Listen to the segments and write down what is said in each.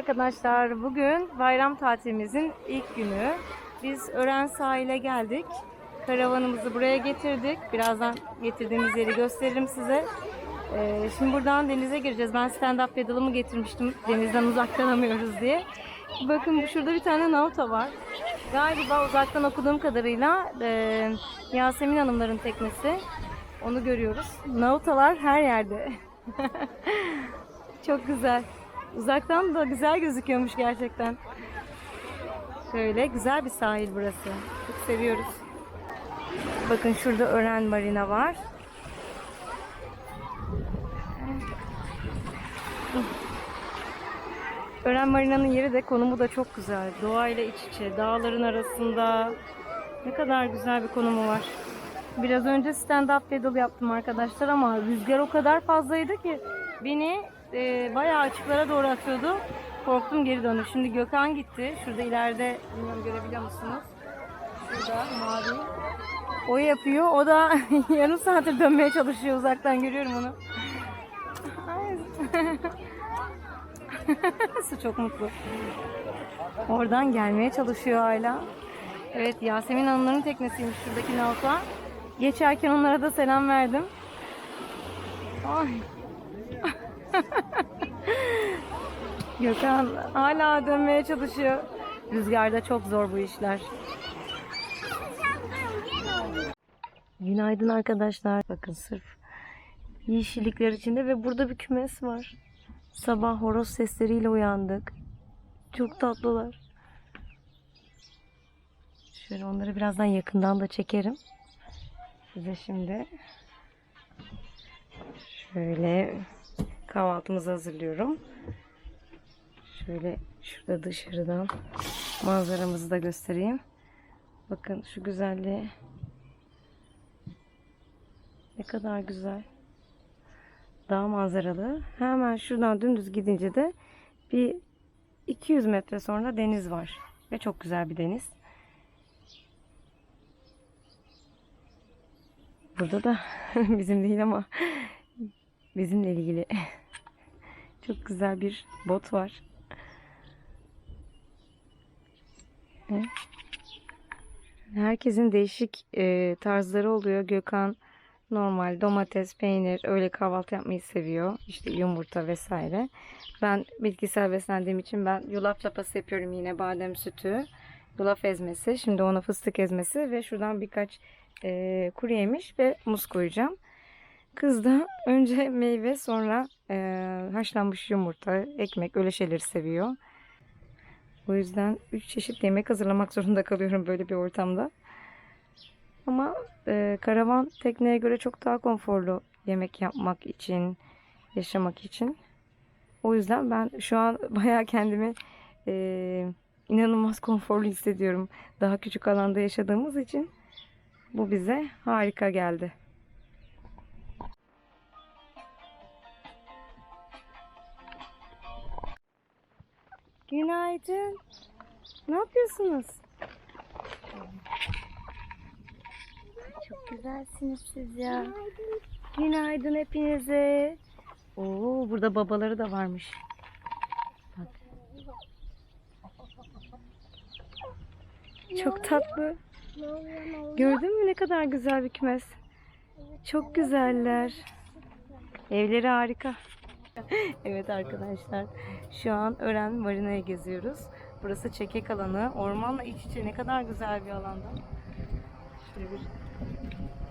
arkadaşlar. Bugün bayram tatilimizin ilk günü. Biz Ören sahile geldik. Karavanımızı buraya getirdik. Birazdan getirdiğimiz yeri gösteririm size. Ee, şimdi buradan denize gireceğiz. Ben stand-up pedalımı getirmiştim. Denizden uzaklanamıyoruz diye. Bakın şurada bir tane nauta var. Galiba uzaktan okuduğum kadarıyla e, Yasemin Hanımların teknesi. Onu görüyoruz. Nautalar her yerde. Çok güzel. Uzaktan da güzel gözüküyormuş gerçekten. Şöyle güzel bir sahil burası. Çok seviyoruz. Bakın şurada Ören Marina var. Ören Marina'nın yeri de konumu da çok güzel. Doğayla iç içe, dağların arasında. Ne kadar güzel bir konumu var. Biraz önce stand-up paddle yaptım arkadaşlar ama rüzgar o kadar fazlaydı ki beni e, bayağı açıklara doğru atıyordu. Korktum geri döndüm. Şimdi Gökhan gitti. Şurada ileride bilmiyorum görebiliyor musunuz? Şurada mavi. O yapıyor. O da yarım saattir dönmeye çalışıyor. Uzaktan görüyorum onu. Su çok mutlu. Oradan gelmeye çalışıyor hala. Evet Yasemin Hanımların teknesiymiş şuradaki nauta. Geçerken onlara da selam verdim. Ay. Gökhan hala dönmeye çalışıyor. Rüzgarda çok zor bu işler. Günaydın arkadaşlar. Bakın sırf yeşillikler içinde ve burada bir kümes var. Sabah horoz sesleriyle uyandık. Çok tatlılar. Şöyle onları birazdan yakından da çekerim. Size şimdi şöyle kahvaltımızı hazırlıyorum. Şöyle şurada dışarıdan manzaramızı da göstereyim. Bakın şu güzelliğe. Ne kadar güzel. Dağ manzaralı. Hemen şuradan dümdüz gidince de bir 200 metre sonra deniz var. Ve çok güzel bir deniz. Burada da bizim değil ama bizimle ilgili çok güzel bir bot var. Herkesin değişik e, tarzları oluyor. Gökhan normal domates, peynir, öyle kahvaltı yapmayı seviyor. İşte yumurta vesaire. Ben bitkisel beslendiğim için ben yulaf lapası yapıyorum yine badem sütü, yulaf ezmesi. Şimdi ona fıstık ezmesi ve şuradan birkaç e, kuru yemiş ve muz koyacağım. Kız da önce meyve sonra e, haşlanmış yumurta, ekmek öyle şeyleri seviyor. O yüzden 3 çeşit yemek hazırlamak zorunda kalıyorum böyle bir ortamda. Ama e, karavan tekneye göre çok daha konforlu yemek yapmak için, yaşamak için. O yüzden ben şu an bayağı kendimi e, inanılmaz konforlu hissediyorum. Daha küçük alanda yaşadığımız için bu bize harika geldi. Günaydın. Ne yapıyorsunuz? Çok güzelsiniz siz ya. Günaydın hepinize. Oo, burada babaları da varmış. Bak. Çok tatlı. Gördün mü ne kadar güzel bir kümes? Çok güzeller. Evleri harika. evet arkadaşlar. Şu an Ören Marina'ya geziyoruz. Burası çekek alanı. Ormanla iç içe ne kadar güzel bir alanda. Şöyle bir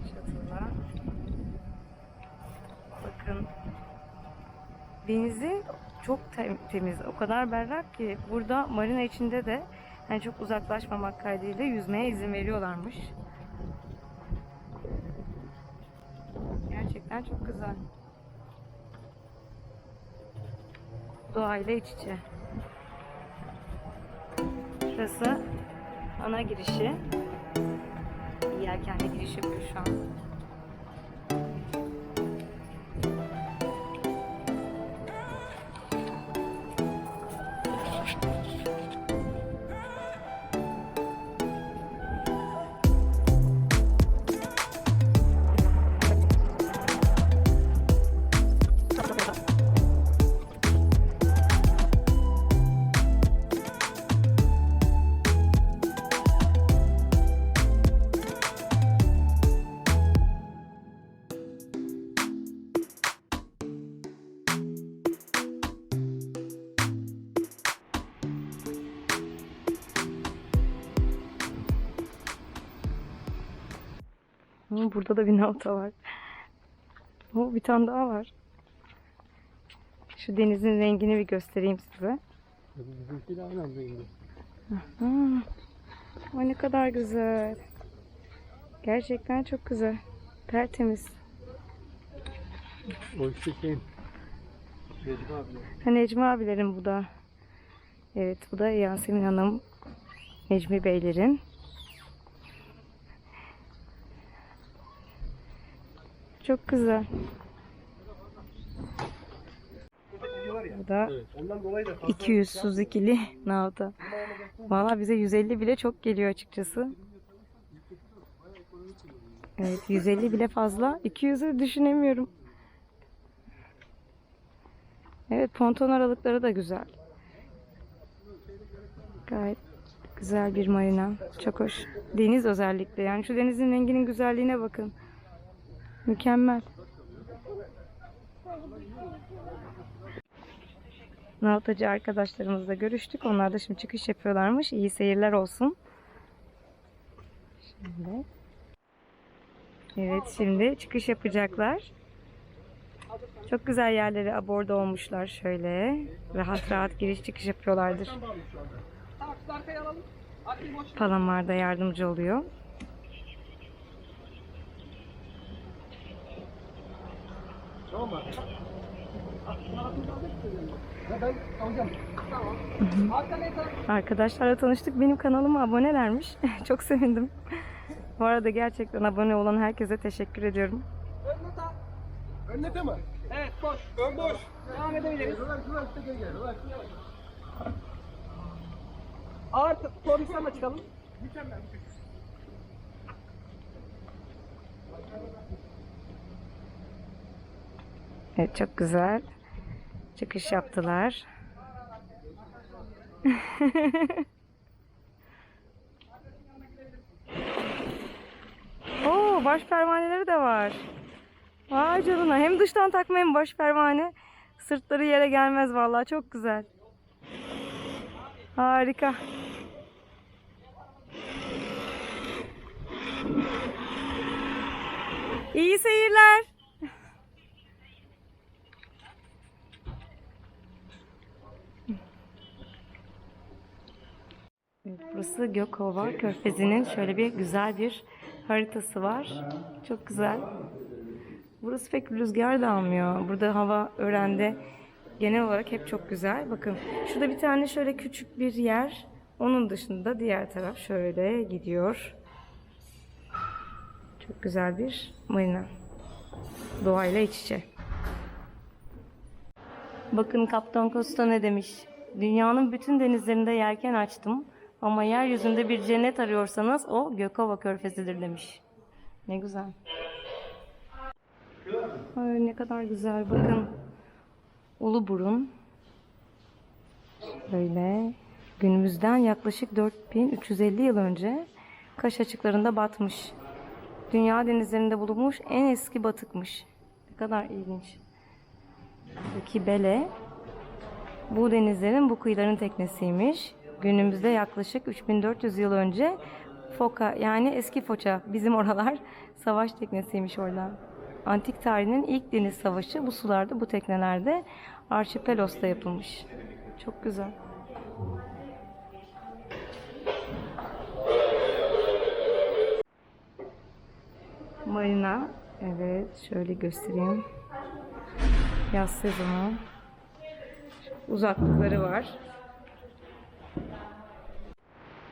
çatılar. Bakın. Denizi çok tem- temiz. O kadar berrak ki burada marina içinde de yani çok uzaklaşmamak kaydıyla yüzmeye izin veriyorlarmış. Gerçekten çok güzel. doğayla iç içe. Şurası ana girişi. Yelkenli giriş yapıyor şu an. Oo, burada da bir navta var. Oo, bir tane daha var. Şu denizin rengini bir göstereyim size. Bizimkiyle aynı anda indi. Hmm. Ay ne kadar güzel. Gerçekten çok güzel. Tertemiz. O işte şeyin. Recep abi. Ha, Necmi abilerin bu da. Evet bu da Yasemin Hanım. Necmi Beylerin. Çok güzel. Bu da Evet. Ondan dolayı da 200 Suzuki'li Nauta. Valla bize 150 bile çok geliyor açıkçası. Evet 150 bile fazla. 200'ü düşünemiyorum. Evet ponton aralıkları da güzel. Gayet güzel bir marina. Çok hoş. Deniz özellikle. Yani şu denizin renginin güzelliğine bakın. Mükemmel. Nautacı arkadaşlarımızla görüştük. Onlar da şimdi çıkış yapıyorlarmış. İyi seyirler olsun. Şimdi. Evet şimdi çıkış yapacaklar. Çok güzel yerlere aborda olmuşlar şöyle. Rahat rahat giriş çıkış yapıyorlardır. Palamar da yardımcı oluyor. Ben alacağım. Arkadaşlarla tanıştık. Benim kanalıma abonelermiş. Çok sevindim. Bu arada gerçekten abone olan herkese teşekkür ediyorum. Önlete mi? Evet boş. Ön boş. Devam edebiliriz. Şuradan şuradan üstte gel gel. Şuradan Ağır pozisyonla çıkalım. Evet çok güzel. Çıkış yaptılar. Oo baş pervaneleri de var. Vay canına. Hem dıştan takma hem baş pervane. Sırtları yere gelmez vallahi çok güzel. Harika. İyi seyirler. Evet, burası Gökova Körfezi'nin şöyle bir güzel bir haritası var. Çok güzel. Burası pek rüzgar da almıyor. Burada hava örende genel olarak hep çok güzel. Bakın şurada bir tane şöyle küçük bir yer. Onun dışında diğer taraf şöyle gidiyor. Çok güzel bir marina. Doğayla iç içe. Bakın Kaptan Costa ne demiş? Dünyanın bütün denizlerinde yelken açtım. Ama yeryüzünde bir cennet arıyorsanız o Gökova Körfezi'dir demiş. Ne güzel. Ay ne kadar güzel bakın. Uluburun. Böyle günümüzden yaklaşık 4350 yıl önce Kaş açıklarında batmış. Dünya denizlerinde bulunmuş en eski batıkmış. Ne kadar ilginç. Buradaki Bele bu denizlerin bu kıyıların teknesiymiş. Günümüzde yaklaşık 3400 yıl önce Foka yani eski Foça bizim oralar savaş teknesiymiş orada. Antik tarihinin ilk deniz savaşı bu sularda bu teknelerde Archipelos'ta yapılmış. Çok güzel. Marina. Evet şöyle göstereyim. Yaz sezonu. Uzaklıkları var.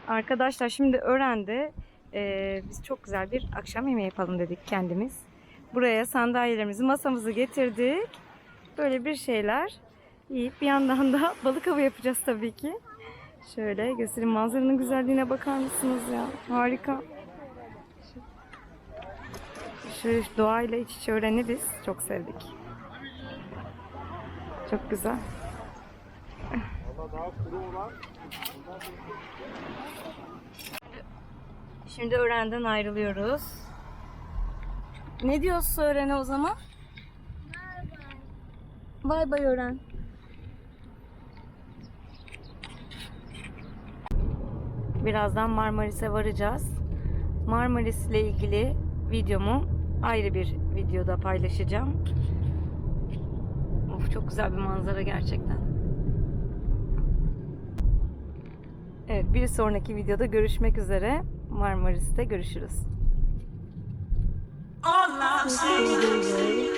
Arkadaşlar şimdi öğrendi. Ee, biz çok güzel bir akşam yemeği yapalım dedik kendimiz. Buraya sandalyelerimizi, masamızı getirdik. Böyle bir şeyler yiyip bir yandan da balık avı yapacağız tabii ki. Şöyle göstereyim manzaranın güzelliğine bakar mısınız ya? Harika. Şu doğayla iç içe öğreni biz çok sevdik. Çok güzel. Şimdi öğrenden ayrılıyoruz. Ne diyorsun öğrene o zaman? Bay bay öğren. Birazdan Marmaris'e varacağız. Marmaris ile ilgili videomu ayrı bir videoda paylaşacağım. Of çok güzel bir manzara gerçekten. Evet bir sonraki videoda görüşmek üzere. Marmaris'te görüşürüz. All I see